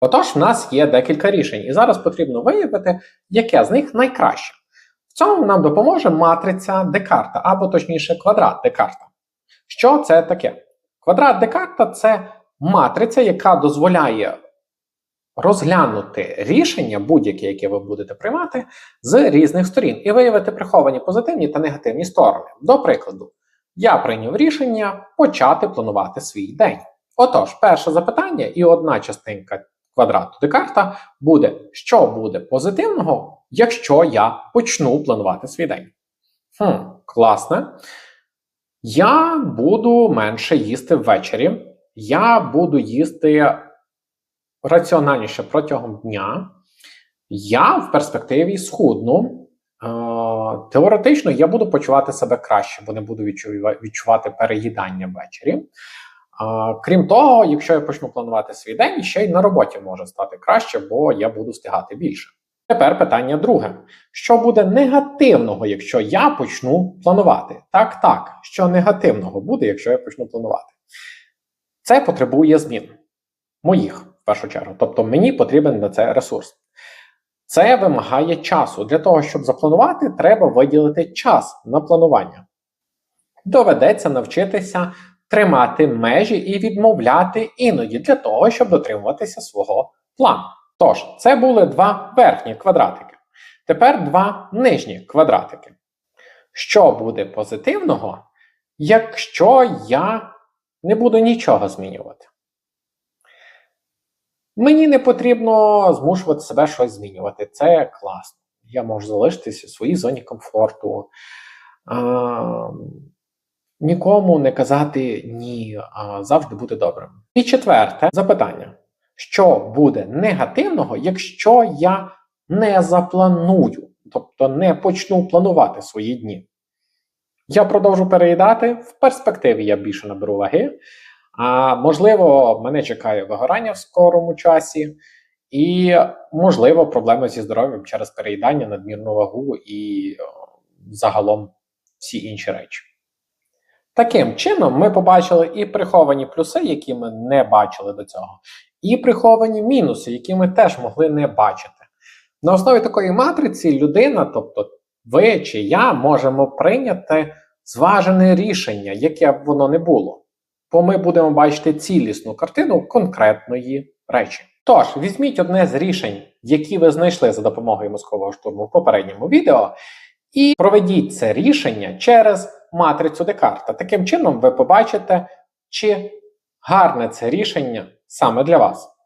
Отож, в нас є декілька рішень, і зараз потрібно виявити, яке з них найкраще. В цьому нам допоможе матриця Декарта, або точніше квадрат Декарта. Що це таке? Квадрат Декарта це матриця, яка дозволяє розглянути рішення, будь-яке, яке ви будете приймати, з різних сторін і виявити приховані позитивні та негативні сторони. До прикладу, я прийняв рішення почати планувати свій день. Отож, перше запитання і одна частинка квадрату Декарта буде, що буде позитивного, якщо я почну планувати свій день. Хм, класне. Я буду менше їсти ввечері. Я буду їсти раціональніше протягом дня. Я в перспективі схудну. Е, Теоретично я буду почувати себе краще, бо не буду відчувати переїдання ввечері. Крім того, якщо я почну планувати свій день, ще й на роботі може стати краще, бо я буду встигати більше. Тепер питання друге: що буде негативного, якщо я почну планувати? Так, так, що негативного буде, якщо я почну планувати? Це потребує змін моїх в першу чергу. Тобто мені потрібен на це ресурс. Це вимагає часу. Для того, щоб запланувати, треба виділити час на планування. Доведеться навчитися тримати межі і відмовляти іноді для того, щоб дотримуватися свого плану. Тож, це були два верхні квадратики. Тепер два нижні квадратики. Що буде позитивного, якщо я не буду нічого змінювати? Мені не потрібно змушувати себе щось змінювати. Це класно. Я можу залишитися в своїй зоні комфорту. Нікому не казати ні, а завжди бути добрим. І четверте запитання: що буде негативного, якщо я не запланую, тобто не почну планувати свої дні? Я продовжу переїдати, в перспективі я більше наберу ваги. А можливо, мене чекає вигорання в скорому часі, і, можливо, проблеми зі здоров'ям через переїдання, надмірну вагу і загалом всі інші речі. Таким чином, ми побачили і приховані плюси, які ми не бачили до цього, і приховані мінуси, які ми теж могли не бачити. На основі такої матриці людина, тобто ви чи я, можемо прийняти зважене рішення, яке б воно не було бо ми будемо бачити цілісну картину конкретної речі. Тож, візьміть одне з рішень, які ви знайшли за допомогою мозкового штурму в попередньому відео, і проведіть це рішення через матрицю Декарта. Таким чином, ви побачите, чи гарне це рішення саме для вас.